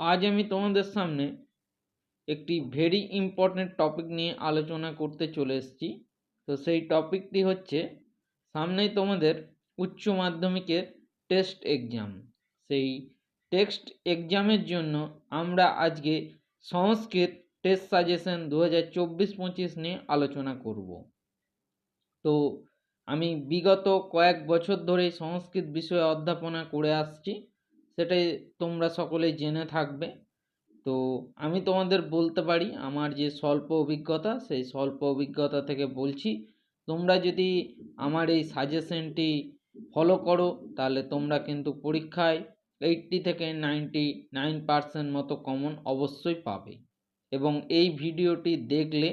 আজ আমি তোমাদের সামনে একটি ভেরি ইম্পর্ট্যান্ট টপিক নিয়ে আলোচনা করতে চলে এসেছি। তো সেই টপিকটি হচ্ছে সামনেই তোমাদের উচ্চ মাধ্যমিকের টেস্ট এক্সাম সেই টেক্সট এক্সামের জন্য আমরা আজকে সংস্কৃত টেস্ট সাজেশন দু হাজার চব্বিশ পঁচিশ নিয়ে আলোচনা করব। তো আমি বিগত কয়েক বছর ধরেই সংস্কৃত বিষয়ে অধ্যাপনা করে আসছি। সেটাই তোমরা সকলেই জেনে থাকবে। তো আমি তোমাদের বলতে পারি, আমার যে স্বল্প অভিজ্ঞতা, সেই স্বল্প অভিজ্ঞতা থেকে বলছি, তোমরা যদি আমার এই সাজেশনটি ফলো করো, তাহলে তোমরা কিন্তু পরীক্ষায় এইট্টি থেকে নাইনটি নাইন পার্সেন্ট মতো কমন অবশ্যই পাবে। এবং এই ভিডিওটি দেখলে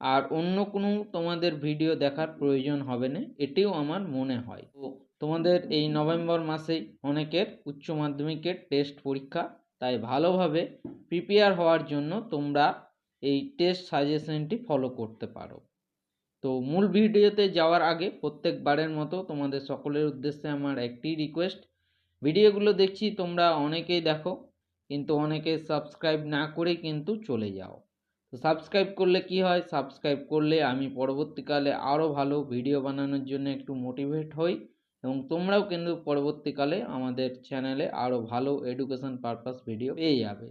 আর অন্য কোনো তোমাদের ভিডিও দেখার প্রয়োজন হবে না, এটিও আমার মনে হয়। তো তোমাদের এই নভেম্বর মাসেই অনেকের উচ্চ মাধ্যমিকের টেস্ট পরীক্ষা তাই ভালোভাবে প্রিপেয়ার হওয়ার জন্য তোমরা এই টেস্ট সাজেশনটি ফলো করতে পারো। তো মূল ভিডিওতে যাওয়ার আগে প্রত্যেকবারের মতো তোমাদের সকলের উদ্দেশ্যে আমার একটি রিকোয়েস্ট ভিডিওগুলো দেখছি তোমরা অনেকেই দেখো কিন্তু অনেকে সাবস্ক্রাইব না করে কিন্তু চলে যাও। তো সাবস্ক্রাইব করলে কি হয়? সাবস্ক্রাইব করলে আমি পরবর্তীকালে আরও ভালো ভিডিও বানানোর জন্য একটু মোটিভেট হই। এবং তোমরাও কিন্তু পরবর্তীকালে আমাদের চ্যানেলে আরও ভালো এডুকেশন পারপাস ভিডিও পেয়ে যাবে।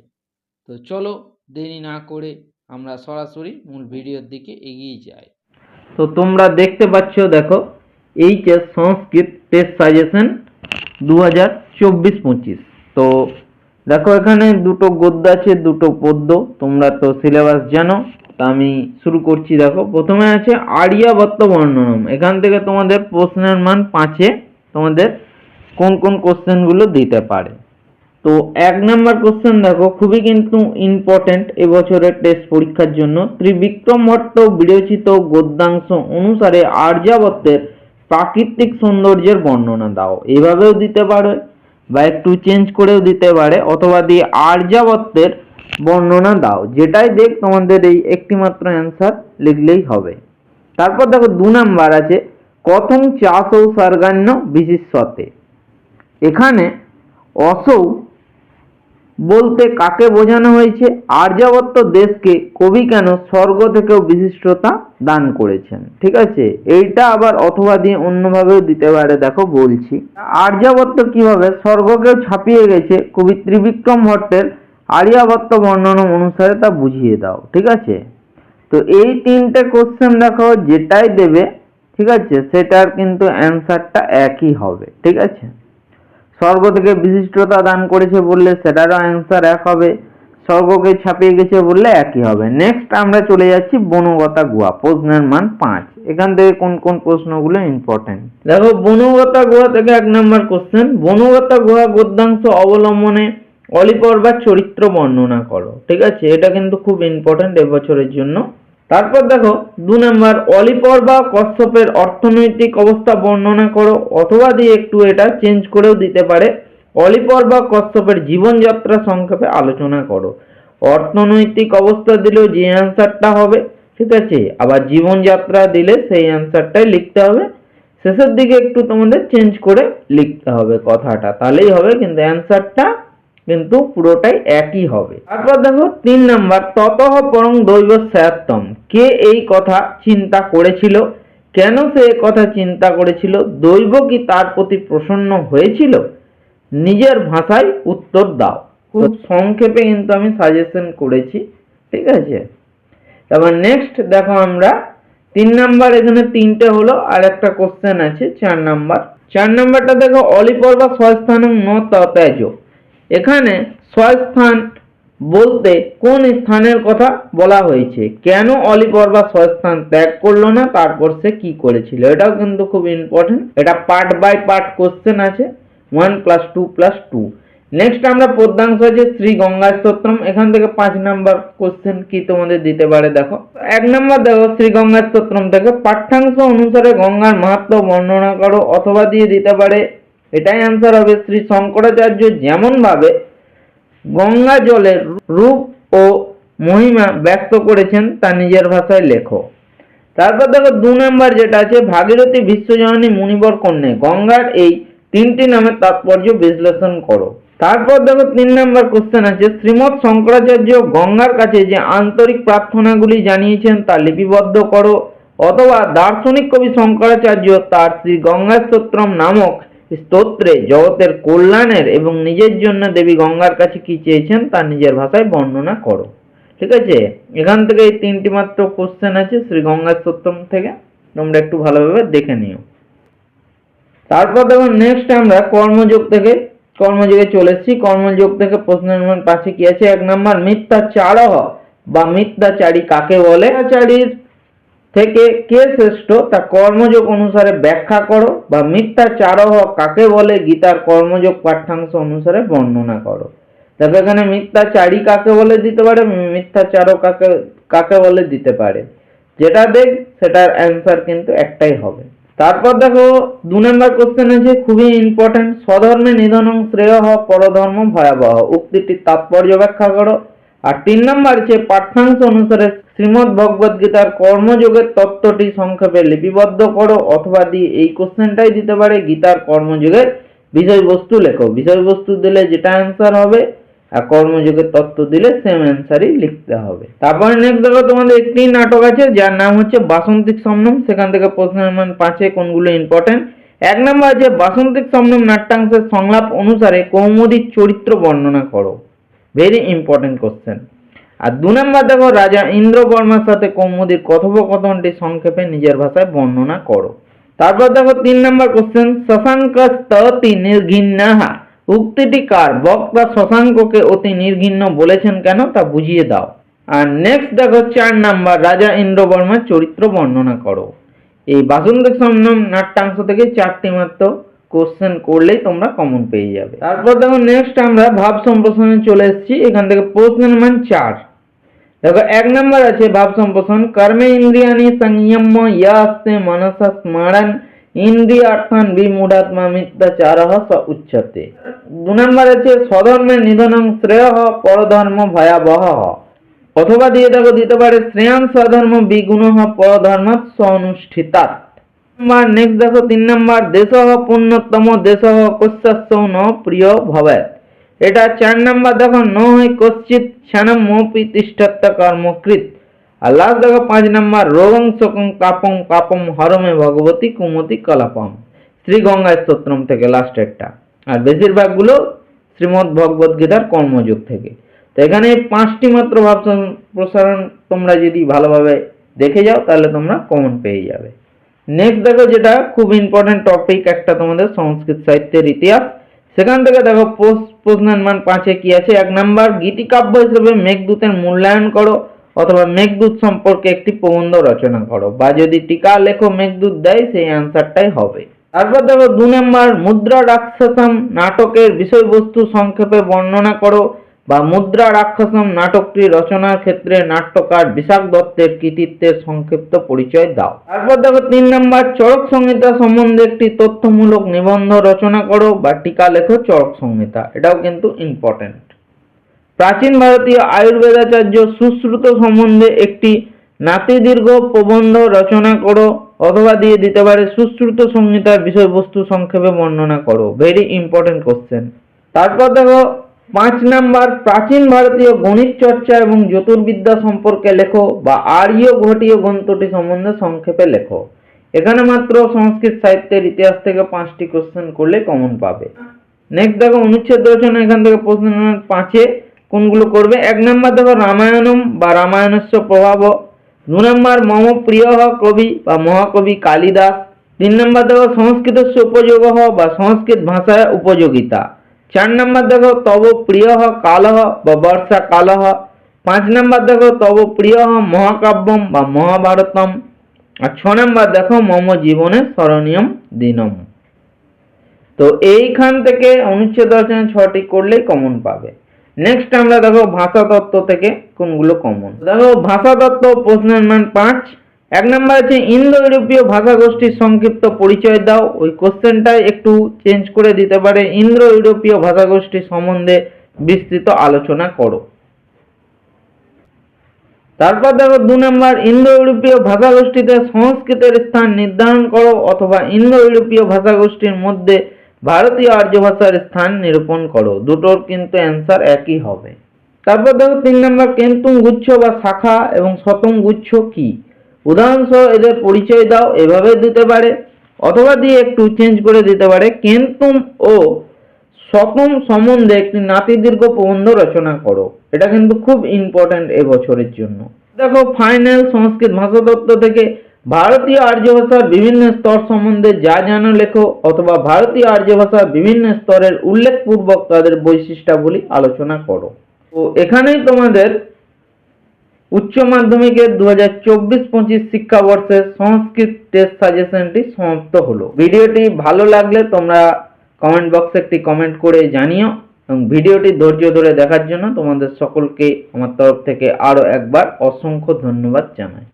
তো চলো দেরি না করে আমরা সরাসরি মূল ভিডিওর দিকে এগিয়ে যাই। তো তোমরা দেখতে পাচ্ছ, দেখো এইচএস সংস্কৃত টেস্ট সাজেশন দু হাজার চব্বিশ পঁচিশ। তো দেখো এখানে দুটো গদ্য আছে, দুটো পদ্য, তোমরা তো সিলেবাস জানো। তা আমি শুরু করছি, দেখো। প্রথমে আছে আর্যাবর্ত বর্ণনম। এখান থেকে তোমাদের প্রশ্নের মান পাঁচে তোমাদের কোন কোন কোশ্চেনগুলো দিতে পারে। তো এক নম্বর কোশ্চেন দেখো, খুবই কিন্তু ইম্পর্টেন্ট এবছরের টেস্ট পরীক্ষার জন্য। ত্রিবিক্রম ভট্ট বিরচিত গদ্যাংশ অনুসারে আর্যাবর্তের প্রাকৃতিক সৌন্দর্যের বর্ণনা দাও। এভাবেও দিতে পারে বা একটু চেঞ্জ করেও দিতে পারে। অথবা দিয়ে আর্যাবর্তের বর্ণনা দাও। যেটাই দেখ, তোমাদের এই একটি মাত্র অ্যান্সার লিখলেই হবে। তারপর দেখো, দু নাম্বার আছে কথম চাষ সার্গান্য বিশিষ্যতে। এখানে অসৌ বলতে কাকে বোঝানো হয়েছে আর্যাবর্ত দেশকে কবি কেন স্বর্গ থেকেও বিশিষ্টতা দান করেছেন? ঠিক আছে? এইটা আবার অথবা দিয়ে অন্যভাবেও দিতে পারে, দেখো বলছি। আর্যাবর্ত কীভাবে, স্বর্গকেও ছাপিয়ে গেছে কবি ত্রিবিক্রম ভট্টের আর্যাবর্ত বর্ণনা অনুসারে তা বুঝিয়ে দাও, ঠিক আছে? তো এই তিনটে কোশ্চেন দেখো, যেটাই দেবে, ঠিক আছে, সেটার কিন্তু অ্যান্সারটা একই হবে, ঠিক আছে? স্বর্গ থেকে বিশিষ্টতা দান করেছে বললে সেটারও অ্যান্সার এক হবে, স্বর্গকে ছাপিয়ে গেছে বললে একই হবে। নেক্সট আমরা চলে যাচ্ছি বনগতা গুহা প্রশ্নের মান পাঁচ। এখান থেকে কোন কোন প্রশ্নগুলো ইম্পর্টেন্ট দেখো, বনগতা গুহা থেকে এক নম্বর কোশ্চেন বনগতা গুহা গদ্যাংশ অবলম্বনে অলিপর্বার চরিত্র বর্ণনা করো, ঠিক আছে? এটা কিন্তু খুব ইম্পর্টেন্ট এবছরের জন্য। তারপর দেখো, দু নম্বর অলিপর বা কশ্যপের অর্থনৈতিক অবস্থা বর্ণনা করো, অথবা দিয়ে একটু এটা চেঞ্জ করেও দিতে পারে। অলিপর বা কশ্যপের জীবনযাত্রা সংক্ষেপে আলোচনা করো। অর্থনৈতিক অবস্থা দিলেও যে অ্যান্সারটা হবে, ঠিক আছে? আবার জীবনযাত্রা দিলে সেই অ্যান্সারটাই লিখতে হবে। শেষের দিকে একটু তোমাদের চেঞ্জ করে লিখতে হবে কথাটা, তাহলেই হবে, কিন্তু অ্যান্সারটা কিন্তু পুরোটাই একই হবে। তারপর দেখো তিন নাম্বার ততঃ পরং দৈব স্যাত্তম। কে এই কথা চিন্তা করেছিল? কেন সে কথা চিন্তা করেছিল? দৈব কি তার প্রতি প্রসন্ন হয়েছিল? নিজের ভাষায় উত্তর দাও। খুব সংক্ষেপে কিন্তু আমি সাজেশন করেছি ঠিক আছে? তারপর নেক্সট দেখো আমরা তিন নাম্বার এখানে তিনটে হলো আর একটা কোশ্চেন আছে চার নাম্বার। চার নাম্বারটা দেখো অলিপর বা স্বস্থানং ন ততেজ। এখানে স্বস্থান বলতে কোন স্থানের কথা বলা হয়েছে? কেন অলিপর বা স্বস্থান ত্যাগ করল না? তারপর সে কি করেছিল? এটাও কিন্তু খুব ইম্পর্টেন্ট এটা পার্ট বাই পার্ট কোশ্চেন আছে। One plus two plus two next আমরা পদ্যাংশ আছে, শ্রী গঙ্গা স্তোত্রম। এখান থেকে পাঁচ নাম্বার কোশ্চেন কি তোমাদের দিতে পারে দেখো। এক নাম্বার দেখো, শ্রী গঙ্গা স্তোত্রম থেকে। পাঠ্যাংশ অনুসারে গঙ্গার মাহাত্ম বর্ণনা করো, অথবা দিয়ে দিতে পারে এটাই অ্যান্সার হবে শ্রী শঙ্করাচার্য যেমন ভাবে গঙ্গা জলের রূপ ও মহিমা ব্যক্ত করেছেন তা নিজের ভাষায় লেখো। তারপর দেখো দু নম্বর যেটা আছে, ভাগীরথী বিশ্বজননী মুনিবর কন্যা, গঙ্গার এই তিনটি নামের তাৎপর্য বিশ্লেষণ করো। তারপর দেখো তিন নম্বর কোশ্চেন আছে, শ্রীমৎ শঙ্করাচার্য গঙ্গার কাছে যে আন্তরিক প্রার্থনাগুলি জানিয়েছেন তা লিপিবদ্ধ করো, অথবা দার্শনিক কবি শঙ্করাচার্য তার শ্রী গঙ্গা স্তোত্রম নামক স্তোত্রে, জগতের কল্যাণের এবং নিজের জন্য দেবী গঙ্গার কাছে কি চেয়েছেন তা নিজের ভাষায় বর্ণনা করো। ঠিক আছে? এখান থেকে এই তিনটি মাত্র কোশ্চেন আছে শ্রী গঙ্গা স্তোত্রম থেকে। তোমরা একটু ভালোভাবে দেখে নিও। তারপর দেখো নেক্সট আমরা কর্মযোগ থেকে, কর্মযোগে চলে এসেছি। কর্মযোগ থেকে প্রশ্ন নম্বর পাঁচে কি আছে? এক নম্বর, মিথ্যাচারহ বা মিথ্যাচারী কাকে বলে? মিথ্যাচারীর থেকে কে শ্রেষ্ঠ তা কর্মযোগ অনুসারে ব্যাখ্যা করো বা মিথ্যা মিথ্যাচারহ কাকে বলে গীতার কর্মযোগ পাঠ্যাংশ অনুসারে বর্ণনা করো। দেখো এখানে মিথ্যাচারী কাকে বলে দিতে পারে মিথ্যাচারও কাকে কাকে বলে দিতে পারে। যেটা দেখ, সেটার অ্যান্সার কিন্তু একটাই হবে। তারপর দেখো, দু নম্বর কোশ্চেন আছে খুবই ইম্পর্টেন্ট স্বধর্মে নিধনং শ্রেয় হ পরধর্ম ভয়াবহ। উক্তিটির তাৎপর্য ব্যাখ্যা করো। আর তিন নম্বর আছে পাঠ্যাংশ অনুসারে শ্রীমদ্ ভগবদ গীতার কর্মযোগের তত্ত্বটি সংক্ষেপে লিপিবদ্ধ করো, অথবা দিয়ে এই কোশ্চেনটাই দিতে পারে গীতার কর্মযোগের বিষয়বস্তু লেখো। বিষয়বস্তু দিলে যেটা অ্যান্সার হবে আর কর্মযোগের তত্ত্ব দিলে সেম অ্যান্সারই লিখতে হবে। তারপরে নেক্সট দেখো, তোমাদের একটি নাটক আছে, যার নাম হচ্ছে বাসন্তিক সমনম সেখান থেকে প্রশ্ন নম্বর পাঁচে কোনগুলো ইম্পর্টেন্ট এক নম্বর আছে, বাসন্তিক সমনম নাট্যাংশের সংলাপ অনুসারে কৌমুদীর চরিত্র বর্ণনা করো। ভেরি ইম্পর্টেন্ট কোশ্চেন আর দু নম্বর দেখো, রাজা ইন্দ্র বর্মার সাথে কৌমুদীর কথোপকথনটি সংক্ষেপে নিজের ভাষায় বর্ণনা করো। তারপর দেখো, তিন নম্বর কোশ্চেন শশাঙ্ক স্ততি নির্ঘিন্নাহা। উক্তিটি কার? বক্তা শশাঙ্ককে অতি নির্ঘিন্ন বলেছেন কেন তা বুঝিয়ে দাও। আর নেক্সট দেখো, চার নাম্বার, রাজা ইন্দ্র বর্মার চরিত্র বর্ণনা করো। এই বাসন্তিক সমনম নাট্যাংশ থেকে চারটি মাত্র কোশ্চেন করলেই তোমরা কমন পেয়ে যাবে। তারপর দেখো নেক্সট আমরা ভাব সম্প্রসারণে চলে এসেছি। এখান থেকে প্রশ্ন নাম্বার চার। দেখো, এক নম্বর আছে, ভাব সম্প্রসারণ কর্মে ইন্দ্রিয়ানি সংযম ইয়াস্তে মনসা স্মরণ, ইন্দ্রিয়ার্থান বিমূঢ়াত্মা মিথ্যাচার স উচ্চতে দু নম্বর আছে স্বধর্মের নিধনং শ্রেয় পরধর্ম ভয়াবহ। অথবা দিয়ে দেখো, দিতে পারে শ্রেয়ান স্বধর্ম বিগুণ পরধর্মাৎ স্বনুষ্ঠিতাৎ। নম্বর নেক্সট দেখো, তিন নম্বর, দেশ পুণ্যতম, দেশ কস্যাস্য ন প্রিয় ভবেত এটা চার নাম্বার দেখো ন হয় কশ্চিৎ ক্ষণম মোপি কর্মকৃত আর লাস্ট দেখো পাঁচ নাম্বার, রোগং শোকং কাপং কাপম হরমে ভগবতী কুমতি কলাপম। শ্রী গঙ্গা স্তোত্রম থেকে লাস্ট একটা। আর বেশিরভাগগুলো শ্রীমদ্ ভগবদ গীতার কর্মযোগ থেকে। তো এখানে পাঁচটি মাত্র ভাব প্রসারণ তোমরা যদি ভালোভাবে দেখে যাও, তাহলে তোমরা কমন পেয়ে যাবে। নেক্সট দেখো যেটা খুব ইম্পর্টেন্ট টপিক একটা তোমাদের সংস্কৃত সাহিত্যের ইতিহাস। সেখান থেকে দেখো পোস্ট প্রশ্নের মান পাঁচে কি আছে? এক নাম্বার গীতিকাব্য হিসেবে মেঘদূতের মূল্যায়ন করো অথবা মেঘদূত সম্পর্কে একটি প্রবন্ধ রচনা করো বা যদি টিকা লেখো মেঘদূত দেয়, সেই অ্যান্সারটাই হবে। তারপর দেখো, দু নম্বর, মুদ্রা রাক্ষসম নাটকের বিষয়বস্তু সংক্ষেপে বর্ণনা করো বা মুদ্রা রাক্ষসম নাটকটি রচনার ক্ষেত্রে নাট্যকার বিশাখ দত্তের কৃতিত্বের সংক্ষিপ্ত পরিচয় দাও। তারপর দেখো তিন নম্বর চরক সংহিতা সম্বন্ধে একটি তথ্যমূলক নিবন্ধ রচনা করো বা টিকা লেখো চরক সংহিতা, এটাও কিন্তু ইম্পর্টেন্ট প্রাচীন ভারতীয় আয়ুর্বেদাচার্য সুশ্রুত সম্বন্ধে একটি নাতিদীর্ঘ প্রবন্ধ রচনা করো অথবা দিয়ে দিতে পারে সুশ্রুত সংহিতার বিষয়বস্তু সংক্ষেপে বর্ণনা করো। ভেরি ইম্পর্টেন্ট কোশ্চেন তারপর দেখো পাঁচ নাম্বার, প্রাচীন ভারতীয় গণিত চর্চা এবং জ্যোতির্বিদ্যা সম্পর্কে লেখো বা আর্য ঘটীয় গ্রন্থটি সম্বন্ধে সংক্ষেপে লেখো। এখানে মাত্র সংস্কৃত সাহিত্যের ইতিহাস থেকে পাঁচটি কোশ্চেন করলে কমন পাবে। নেক্সট দেখো, অনুচ্ছেদ রচনা, এখান থেকে প্রশ্ন পাঁচে কোনগুলো করবে? এক নম্বর দেখো, রামায়ণম বা রামায়ণস্য প্রভাব। দু নম্বর, মম প্রিয় কবি বা মহাকবি কালিদাস। তিন নম্বর দেখো, সংস্কৃতস্য উপযোগ বা সংস্কৃত ভাষায় উপযোগিতা। চার নম্বর দেখো, তব প্রিয় কালহ বা বর্ষা কালহ। পাঁচ নম্বর দেখো, তব প্রিয় মহাকাব্যম বা মহাভারতম। আর ছ নম্বর দেখো, মম জীবনে স্মরণীয়ম দিনম। তো এইখান থেকে অনুচ্ছেদ রচনা ছটি করলেই কমন পাবে। নেক্সট আমরা দেখো ভাষা তত্ত্ব থেকে কোনগুলো কমন দেখো ভাষা তত্ত্ব প্রশ্নের মান পাঁচ এক নম্বর আছে ইন্দো ইউরোপীয় ভাষা গোষ্ঠীর সংক্ষিপ্ত পরিচয় দাও। ওই কোশ্চেনটাই একটু চেঞ্জ করে দিতে পারে। ইন্দো ইউরোপীয় ভাষা গোষ্ঠী সম্বন্ধে বিস্তৃত আলোচনা করো। তারপর দেখো দু নম্বর ইন্দো ইউরোপীয় ভাষাগোষ্ঠীতে সংস্কৃতের স্থান নির্ধারণ করো অথবা ইন্দো ইউরোপীয় ভাষাগোষ্ঠীর মধ্যে ভারতীয় আর্য ভাষার স্থান নিরূপণ করো। দুটোর কিন্তু অ্যান্সার একই হবে। তারপর দেখো তিন নম্বর কেন্তুম গুচ্ছ বা শাখা এবং শতম গুচ্ছ কি? উদাহরণসহ এদের পরিচয় দাও, এভাবে দিতে পারে। অথবা দিয়ে একটু চেঞ্জ করে দিতে পারে। কেন্তুম ও সকম সম্বন্ধে একটি নাতিদীর্ঘ প্রবন্ধ রচনা করো। এটা কিন্তু খুব ইম্পর্ট্যান্ট এবছরের জন্য। দেখো ফাইনাল সংস্কৃত ভাষাতত্ত্ব থেকে ভারতীয় আর্য ভাষার বিভিন্ন স্তর সম্বন্ধে যা জানো লেখো, অথবা ভারতীয় আর্য ভাষার বিভিন্ন স্তরের উল্লেখপূর্বক তাদের বৈশিষ্ট্যাবলী আলোচনা করো। তো এখানেই তোমাদের উচ্চ মাধ্যমিকের দু হাজার চব্বিশ পঁচিশ শিক্ষাবর্ষের সংস্কৃত টেস্ট সাজেশনটি সমাপ্ত হলো। ভিডিওটি ভালো লাগলে তোমরা কমেন্ট বক্সে একটি কমেন্ট করে জানিও এবং ভিডিওটি ধৈর্য ধরে দেখার জন্য তোমাদের সকলকে আমার তরফ থেকে আরও একবার অসংখ্য ধন্যবাদ জানাই।